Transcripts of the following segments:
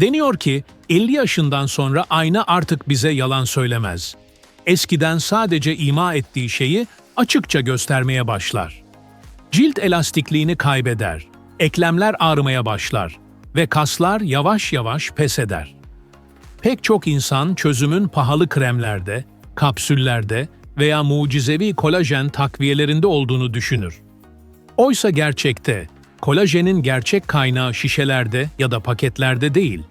Deniyor ki 50 yaşından sonra ayna artık bize yalan söylemez. Eskiden sadece ima ettiği şeyi açıkça göstermeye başlar. Cilt elastikliğini kaybeder, eklemler ağrımaya başlar ve kaslar yavaş yavaş pes eder. Pek çok insan çözümün pahalı kremlerde, kapsüllerde veya mucizevi kolajen takviyelerinde olduğunu düşünür. Oysa gerçekte kolajenin gerçek kaynağı şişelerde ya da paketlerde değil,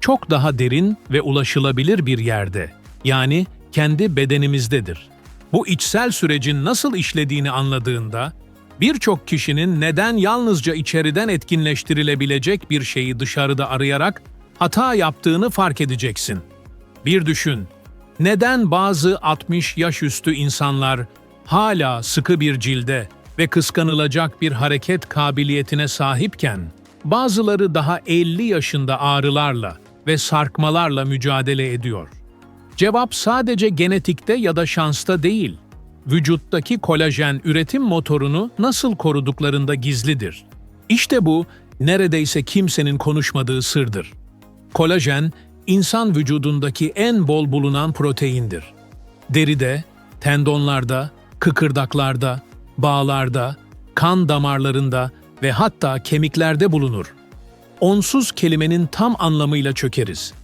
çok daha derin ve ulaşılabilir bir yerde, yani kendi bedenimizdedir. Bu içsel sürecin nasıl işlediğini anladığında, birçok kişinin neden yalnızca içeriden etkinleştirilebilecek bir şeyi dışarıda arayarak hata yaptığını fark edeceksin. Bir düşün. Neden bazı 60 yaş üstü insanlar hala sıkı bir cilde ve kıskanılacak bir hareket kabiliyetine sahipken, bazıları daha 50 yaşında ağrılarla ve sarkmalarla mücadele ediyor? Cevap sadece genetikte ya da şansta değil. Vücuttaki kolajen üretim motorunu nasıl koruduklarında gizlidir. İşte bu neredeyse kimsenin konuşmadığı sırdır. Kolajen, insan vücudundaki en bol bulunan proteindir. Deride, tendonlarda, kıkırdaklarda, bağlarda, kan damarlarında ve hatta kemiklerde bulunur. Onsuz kelimenin tam anlamıyla çökeriz.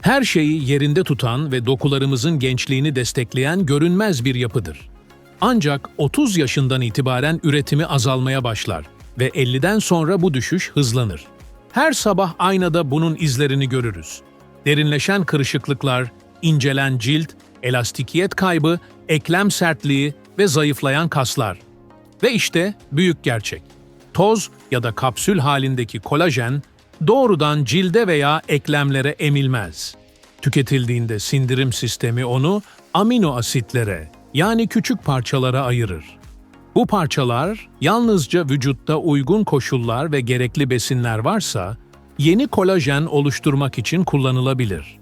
Her şeyi yerinde tutan ve dokularımızın gençliğini destekleyen görünmez bir yapıdır. Ancak 30 yaşından itibaren üretimi azalmaya başlar ve 50'den sonra bu düşüş hızlanır. Her sabah aynada bunun izlerini görürüz. Derinleşen kırışıklıklar, incelen cilt, elastikiyet kaybı, eklem sertliği ve zayıflayan kaslar. Ve işte büyük gerçek. Toz ya da kapsül halindeki kolajen doğrudan cilde veya eklemlere emilmez. Tüketildiğinde sindirim sistemi onu amino asitlere yani küçük parçalara ayırır. Bu parçalar yalnızca vücutta uygun koşullar ve gerekli besinler varsa yeni kolajen oluşturmak için kullanılabilir.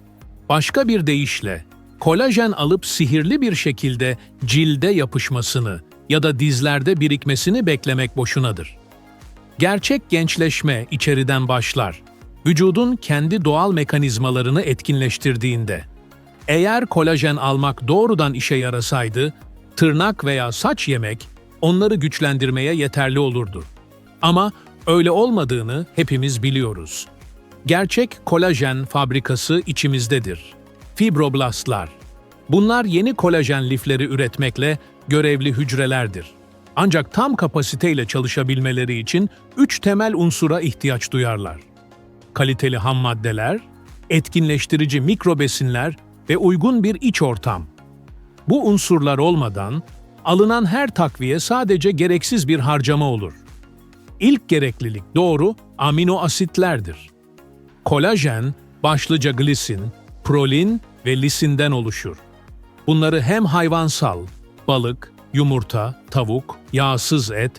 Başka bir deyişle, kolajen alıp sihirli bir şekilde cilde yapışmasını ya da dizlerde birikmesini beklemek boşunadır. Gerçek gençleşme içeriden başlar. Vücudun kendi doğal mekanizmalarını etkinleştirdiğinde. Eğer kolajen almak doğrudan işe yarasaydı, tırnak veya saç yemek onları güçlendirmeye yeterli olurdu. Ama öyle olmadığını hepimiz biliyoruz. Gerçek kolajen fabrikası içimizdedir. Fibroblastlar. Bunlar yeni kolajen lifleri üretmekle görevli hücrelerdir. Ancak tam kapasiteyle çalışabilmeleri için üç temel unsura ihtiyaç duyarlar. Kaliteli ham maddeler, etkinleştirici mikrobesinler ve uygun bir iç ortam. Bu unsurlar olmadan alınan her takviye sadece gereksiz bir harcama olur. İlk gereklilik doğru amino asitlerdir. Kolajen başlıca glisin, prolin ve lisinden oluşur. Bunları hem hayvansal, balık, yumurta, tavuk, yağsız et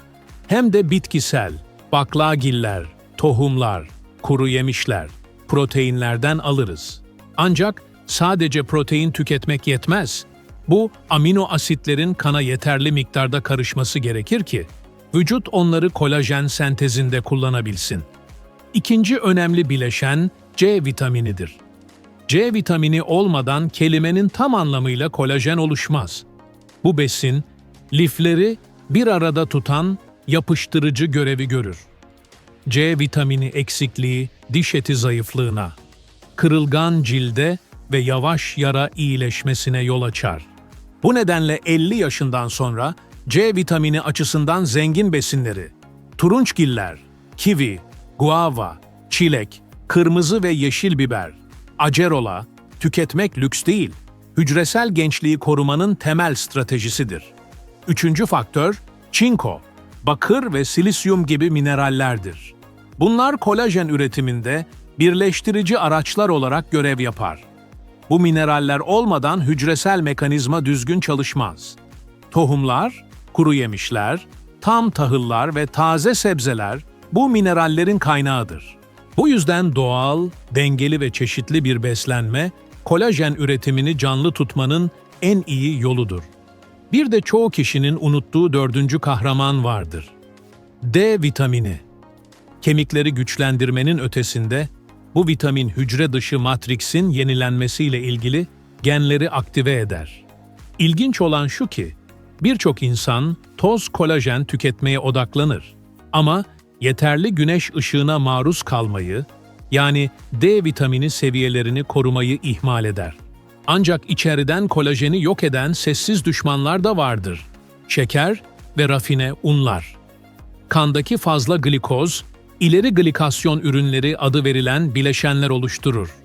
hem de bitkisel, baklagiller, tohumlar, kuru yemişler, proteinlerden alırız. Ancak sadece protein tüketmek yetmez. Bu amino asitlerin kana yeterli miktarda karışması gerekir ki vücut onları kolajen sentezinde kullanabilsin. İkinci önemli bileşen C vitaminidir. C vitamini olmadan kelimenin tam anlamıyla kolajen oluşmaz. Bu besin, lifleri bir arada tutan yapıştırıcı görevi görür. C vitamini eksikliği diş eti zayıflığına, kırılgan cilde ve yavaş yara iyileşmesine yol açar. Bu nedenle 50 yaşından sonra C vitamini açısından zengin besinleri, turunçgiller, kivi, guava, çilek, kırmızı ve yeşil biber, acerola, tüketmek lüks değil, hücresel gençliği korumanın temel stratejisidir. Üçüncü faktör, çinko, bakır ve silisyum gibi minerallerdir. Bunlar kolajen üretiminde birleştirici araçlar olarak görev yapar. Bu mineraller olmadan hücresel mekanizma düzgün çalışmaz. Tohumlar, kuru yemişler, tam tahıllar ve taze sebzeler bu minerallerin kaynağıdır. Bu yüzden doğal, dengeli ve çeşitli bir beslenme, kolajen üretimini canlı tutmanın en iyi yoludur. Bir de çoğu kişinin unuttuğu dördüncü kahraman vardır. D vitamini. Kemikleri güçlendirmenin ötesinde, Bu vitamin hücre dışı matriksin yenilenmesiyle ilgili genleri aktive eder. İlginç olan şu ki, birçok insan toz kolajen tüketmeye odaklanır. Ama yeterli güneş ışığına maruz kalmayı, yani D vitamini seviyelerini korumayı ihmal eder. Ancak içeriden kolajeni yok eden sessiz düşmanlar da vardır. Şeker ve rafine unlar. Kandaki fazla glikoz, ileri glikasyon ürünleri adı verilen bileşenler oluşturur.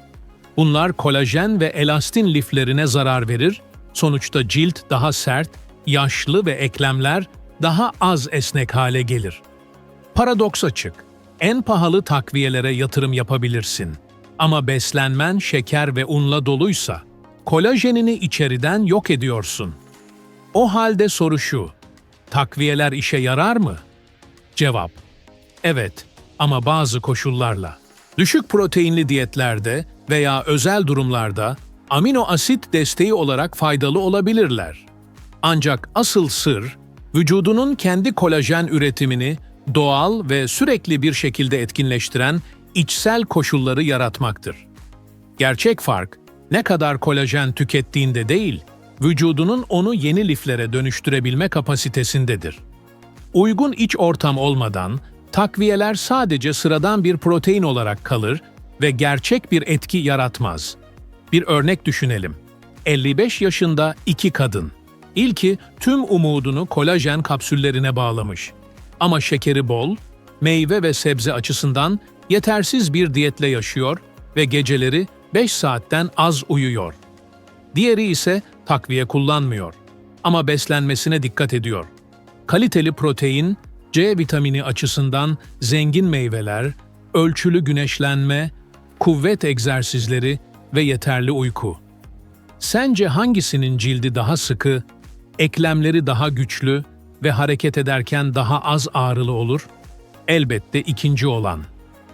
Bunlar kolajen ve elastin liflerine zarar verir, sonuçta cilt daha sert, yaşlı ve eklemler daha az esnek hale gelir. Paradoks açık. En pahalı takviyelere yatırım yapabilirsin. Ama beslenmen şeker ve unla doluysa, kolajenini içeriden yok ediyorsun. O halde soru şu, takviyeler işe yarar mı? Cevap, evet ama bazı koşullarla. Düşük proteinli diyetlerde veya özel durumlarda amino asit desteği olarak faydalı olabilirler. Ancak asıl sır, vücudunun kendi kolajen üretimini doğal ve sürekli bir şekilde etkinleştiren içsel koşulları yaratmaktır. Gerçek fark, ne kadar kolajen tükettiğinde değil, vücudunun onu yeni liflere dönüştürebilme kapasitesindedir. Uygun iç ortam olmadan, takviyeler sadece sıradan bir protein olarak kalır ve gerçek bir etki yaratmaz. Bir örnek düşünelim. 55 yaşında iki kadın. İlki tüm umudunu kolajen kapsüllerine bağlamış. Ama şekeri bol, meyve ve sebze açısından yetersiz bir diyetle yaşıyor ve geceleri 5 saatten az uyuyor. Diğeri ise takviye kullanmıyor ama beslenmesine dikkat ediyor. Kaliteli protein, C vitamini açısından zengin meyveler, ölçülü güneşlenme, kuvvet egzersizleri ve yeterli uyku. Sence hangisinin cildi daha sıkı, eklemleri daha güçlü ve hareket ederken daha az ağrılı olur? Elbette ikinci olan.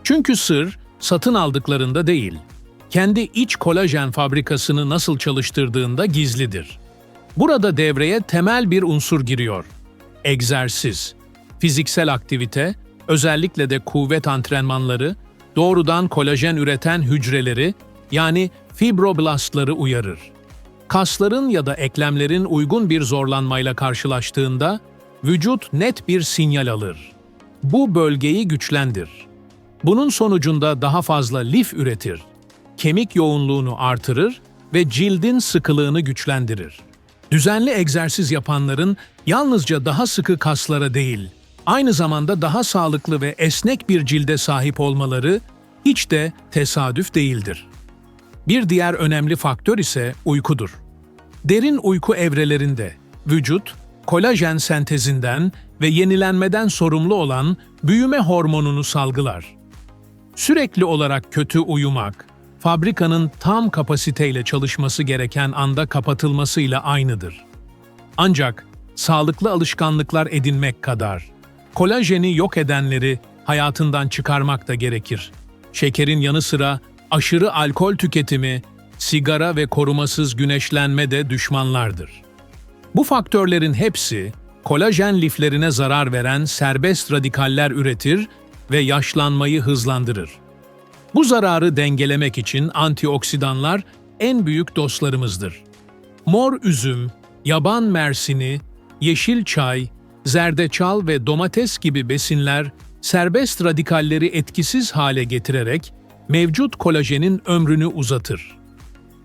Çünkü sır satın aldıklarında değil, kendi iç kolajen fabrikasını nasıl çalıştırdığında gizlidir. Burada devreye temel bir unsur giriyor. Egzersiz, fiziksel aktivite, özellikle de kuvvet antrenmanları, doğrudan kolajen üreten hücreleri yani fibroblastları uyarır. Kasların ya da eklemlerin uygun bir zorlanmayla karşılaştığında vücut net bir sinyal alır. Bu bölgeyi güçlendir. Bunun sonucunda daha fazla lif üretir. Kemik yoğunluğunu artırır ve cildin sıkılığını güçlendirir. Düzenli egzersiz yapanların yalnızca daha sıkı kaslara değil, aynı zamanda daha sağlıklı ve esnek bir cilde sahip olmaları hiç de tesadüf değildir. Bir diğer önemli faktör ise uykudur. Derin uyku evrelerinde vücut, kolajen sentezinden ve yenilenmeden sorumlu olan büyüme hormonunu salgılar. Sürekli olarak kötü uyumak, fabrikanın tam kapasiteyle çalışması gereken anda kapatılmasıyla aynıdır. Ancak sağlıklı alışkanlıklar edinmek kadar, kolajeni yok edenleri hayatından çıkarmak da gerekir. Şekerin yanı sıra aşırı alkol tüketimi, sigara ve korumasız güneşlenme de düşmanlardır. Bu faktörlerin hepsi kolajen liflerine zarar veren serbest radikaller üretir ve yaşlanmayı hızlandırır. Bu zararı dengelemek için antioksidanlar en büyük dostlarımızdır. Mor üzüm, yaban mersini, yeşil çay, zerdeçal ve domates gibi besinler serbest radikalleri etkisiz hale getirerek mevcut kolajenin ömrünü uzatır.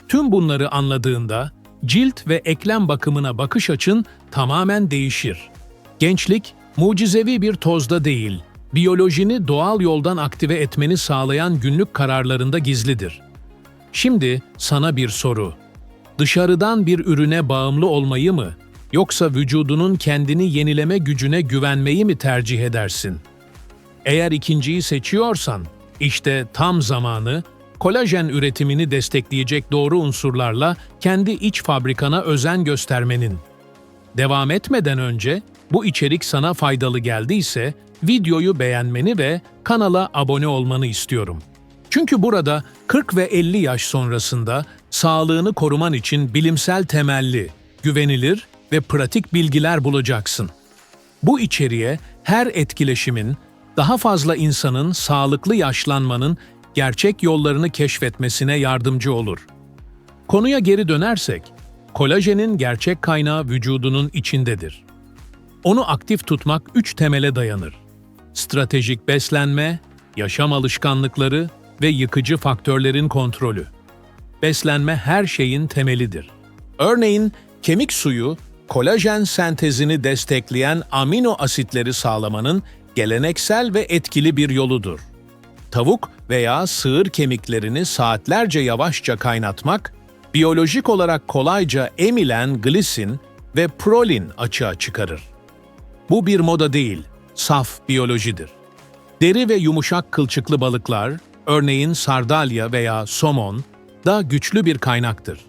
Tüm bunları anladığında cilt ve eklem bakımına bakış açın tamamen değişir. Gençlik, mucizevi bir tozda değil, biyolojini doğal yoldan aktive etmeni sağlayan günlük kararlarında gizlidir. Şimdi sana bir soru. Dışarıdan bir ürüne bağımlı olmayı mı, yoksa vücudunun kendini yenileme gücüne güvenmeyi mi tercih edersin? Eğer ikinciyi seçiyorsan, işte tam zamanı kolajen üretimini destekleyecek doğru unsurlarla kendi iç fabrikana özen göstermenin. Devam etmeden önce bu içerik sana faydalı geldiyse videoyu beğenmeni ve kanala abone olmanı istiyorum. Çünkü burada 40 ve 50 yaş sonrasında sağlığını koruman için bilimsel temelli, güvenilir ve pratik bilgiler bulacaksın. Bu içeriğe her etkileşimin, daha fazla insanın sağlıklı yaşlanmanın gerçek yollarını keşfetmesine yardımcı olur. Konuya geri dönersek, kolajenin gerçek kaynağı vücudunun içindedir. Onu aktif tutmak üç temele dayanır. Stratejik beslenme, yaşam alışkanlıkları ve yıkıcı faktörlerin kontrolü. Beslenme her şeyin temelidir. Örneğin kemik suyu, kolajen sentezini destekleyen amino asitleri sağlamanın geleneksel ve etkili bir yoludur. Tavuk veya sığır kemiklerini saatlerce yavaşça kaynatmak, biyolojik olarak kolayca emilen glisin ve prolin açığa çıkarır. Bu bir moda değil, saf biyolojidir. Deri ve yumuşak kılçıklı balıklar, örneğin sardalya veya somon, da güçlü bir kaynaktır.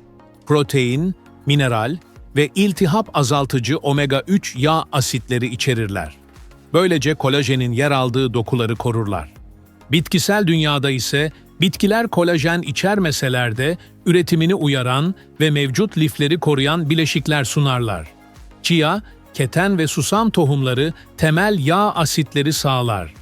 Protein, mineral ve iltihap azaltıcı omega-3 yağ asitleri içerirler. Böylece kolajenin yer aldığı dokuları korurlar. Bitkisel dünyada ise bitkiler kolajen içermeseler de üretimini uyaran ve mevcut lifleri koruyan bileşikler sunarlar. Chia, keten ve susam tohumları temel yağ asitleri sağlar.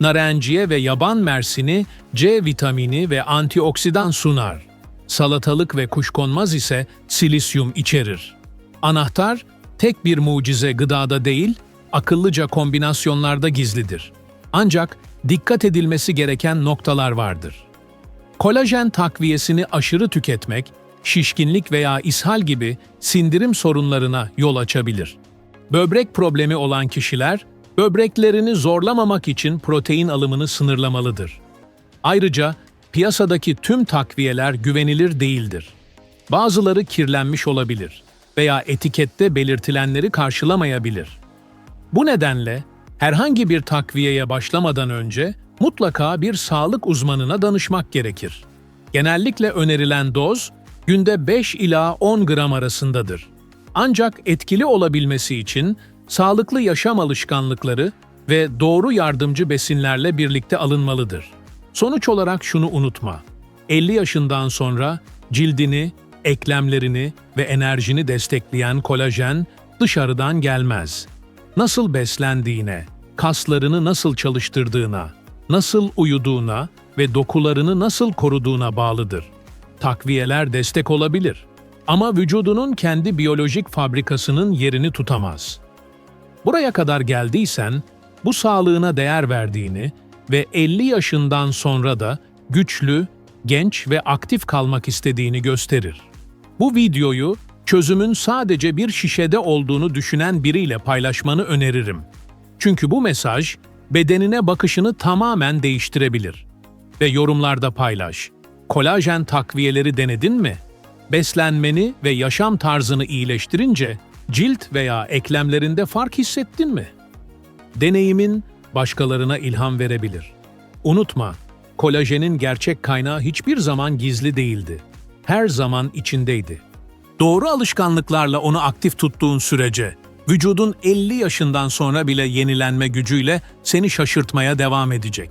Narenciye ve yaban mersini C vitamini ve antioksidan sunar. Salatalık ve kuşkonmaz ise silisyum içerir. Anahtar, tek bir mucize gıdada değil, akıllıca kombinasyonlarda gizlidir. Ancak dikkat edilmesi gereken noktalar vardır. Kolajen takviyesini aşırı tüketmek, şişkinlik veya ishal gibi sindirim sorunlarına yol açabilir. Böbrek problemi olan kişiler, böbreklerini zorlamamak için protein alımını sınırlamalıdır. Ayrıca piyasadaki tüm takviyeler güvenilir değildir. Bazıları kirlenmiş olabilir veya etikette belirtilenleri karşılamayabilir. Bu nedenle herhangi bir takviyeye başlamadan önce mutlaka bir sağlık uzmanına danışmak gerekir. Genellikle önerilen doz günde 5 ila 10 gram arasındadır. Ancak etkili olabilmesi için sağlıklı yaşam alışkanlıkları ve doğru yardımcı besinlerle birlikte alınmalıdır. Sonuç olarak şunu unutma. 50 yaşından sonra cildini, eklemlerini ve enerjini destekleyen kolajen dışarıdan gelmez. Nasıl beslendiğine, kaslarını nasıl çalıştırdığına, nasıl uyuduğuna ve dokularını nasıl koruduğuna bağlıdır. Takviyeler destek olabilir ama vücudunun kendi biyolojik fabrikasının yerini tutamaz. Buraya kadar geldiysen, bu sağlığına değer verdiğini ve 50 yaşından sonra da güçlü, genç ve aktif kalmak istediğini gösterir. Bu videoyu çözümün sadece bir şişede olduğunu düşünen biriyle paylaşmanı öneririm. Çünkü bu mesaj bedenine bakışını tamamen değiştirebilir. Ve yorumlarda paylaş. Kolajen takviyeleri denedin mi? Beslenmeni ve yaşam tarzını iyileştirince cilt veya eklemlerinde fark hissettin mi? Deneyimin başkalarına ilham verebilir. Unutma, kolajenin gerçek kaynağı hiçbir zaman gizli değildi. Her zaman içindeydi. Doğru alışkanlıklarla onu aktif tuttuğun sürece, vücudun 50 yaşından sonra bile yenilenme gücüyle seni şaşırtmaya devam edecek.